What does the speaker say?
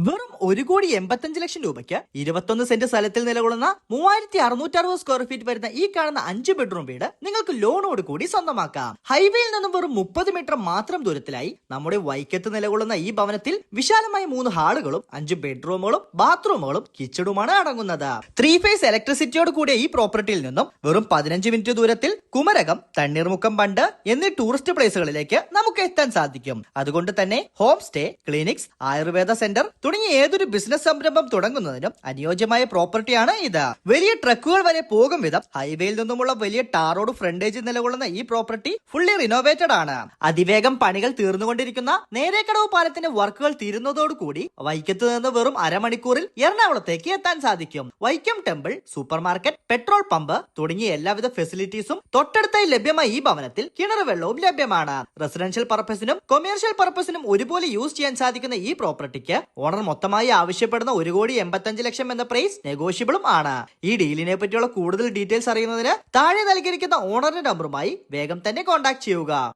വെറും ഒരു കോടി എൺപത്തഞ്ച് ലക്ഷം രൂപയ്ക്ക് ഇരുപത്തൊന്ന് സെന്റ് സ്ഥലത്തിൽ നിലകൊള്ളുന്ന മൂവായിരത്തി അറുന്നൂറ്റി അറുപത് സ്ക്വയർ ഫീറ്റ് വരുന്ന ഈ കാണുന്ന അഞ്ച് ബെഡ്റൂം വീട് നിങ്ങൾക്ക് ലോണോട് കൂടി സ്വന്തമാക്കാം. ഹൈവേയിൽ നിന്നും വെറും മുപ്പത് മീറ്റർ മാത്രം ദൂരത്തിലായി നമ്മുടെ വൈക്കത്ത് നിലകൊള്ളുന്ന ഈ ഭവനത്തിൽ വിശാലമായ മൂന്ന് ഹാളുകളും അഞ്ച് ബെഡ്റൂമുകളും ബാത്റൂമുകളും കിച്ചണുമാണ് അടങ്ങുന്നത്. ത്രീ ഫേസ് ഇലക്ട്രിസിറ്റിയോട് കൂടിയ ഈ പ്രോപ്പർട്ടിയിൽ നിന്നും വെറും പതിനഞ്ച് മിനിറ്റ് ദൂരത്തിൽ കുമരകം തണ്ണീർമുക്കം ബണ്ട് എന്നീ ടൂറിസ്റ്റ് പ്ലേസുകളിലേക്ക് നമുക്ക് എത്താൻ സാധിക്കും. അതുകൊണ്ട് തന്നെ home stay clinics ayurveda centre തുടങ്ങിയ ഏതൊരു ബിസിനസ് സംരംഭം തുടങ്ങുന്നതിനും അനുയോജ്യമായ പ്രോപ്പർട്ടിയാണ് ഇത്. വലിയ ട്രക്കുകൾ വരെ പോകും വിധം ഹൈവേയിൽ നിന്നുമുള്ള വലിയ ടാറോഡ് ഫ്രണ്ടേജ് നിലകൊള്ളുന്ന ഈ പ്രോപ്പർട്ടി ഫുള്ളി റിനോവേറ്റഡ് ആണ്. അതിവേഗം പണികൾ തീർന്നുകൊണ്ടിരിക്കുന്ന നേരേക്കടവ് പാലത്തിന്റെ വർക്കുകൾ തീരുന്നതോടുകൂടി വൈക്കത്ത് നിന്ന് വെറും അരമണിക്കൂറിൽ എറണാകുളത്തേക്ക് എത്താൻ സാധിക്കും. Vaikom temple super market petrol pump തുടങ്ങിയ എല്ലാവിധ ഫെസിലിറ്റീസും തൊട്ടടുത്തായി ലഭ്യമായ ഈ ഭവനത്തിൽ കിണർ വെള്ളവും ലഭ്യമാണ്. റെസിഡൻഷ്യൽ പർപ്പസിനും കൊമേഴ്ഷ്യൽ പർപ്പസിനും ഒരുപോലെ യൂസ് ചെയ്യാൻ സാധിക്കുന്ന ഈ പ്രോപ്പർട്ടിക്ക് ഓണർ മൊത്തമായി ആവശ്യപ്പെടുന്ന ഒരു കോടി എൺപത്തഞ്ച് ലക്ഷം എന്ന പ്രൈസ് നെഗോഷ്യബിളും ആണ്. ഈ ഡീലിനെ പറ്റിയുള്ള കൂടുതൽ ഡീറ്റെയിൽസ് അറിയുന്നതിന് താഴെ നൽകിയിരിക്കുന്ന ഓണറിന്റെ നമ്പറുമായി വേഗം തന്നെ കോൺടാക്ട് ചെയ്യുക.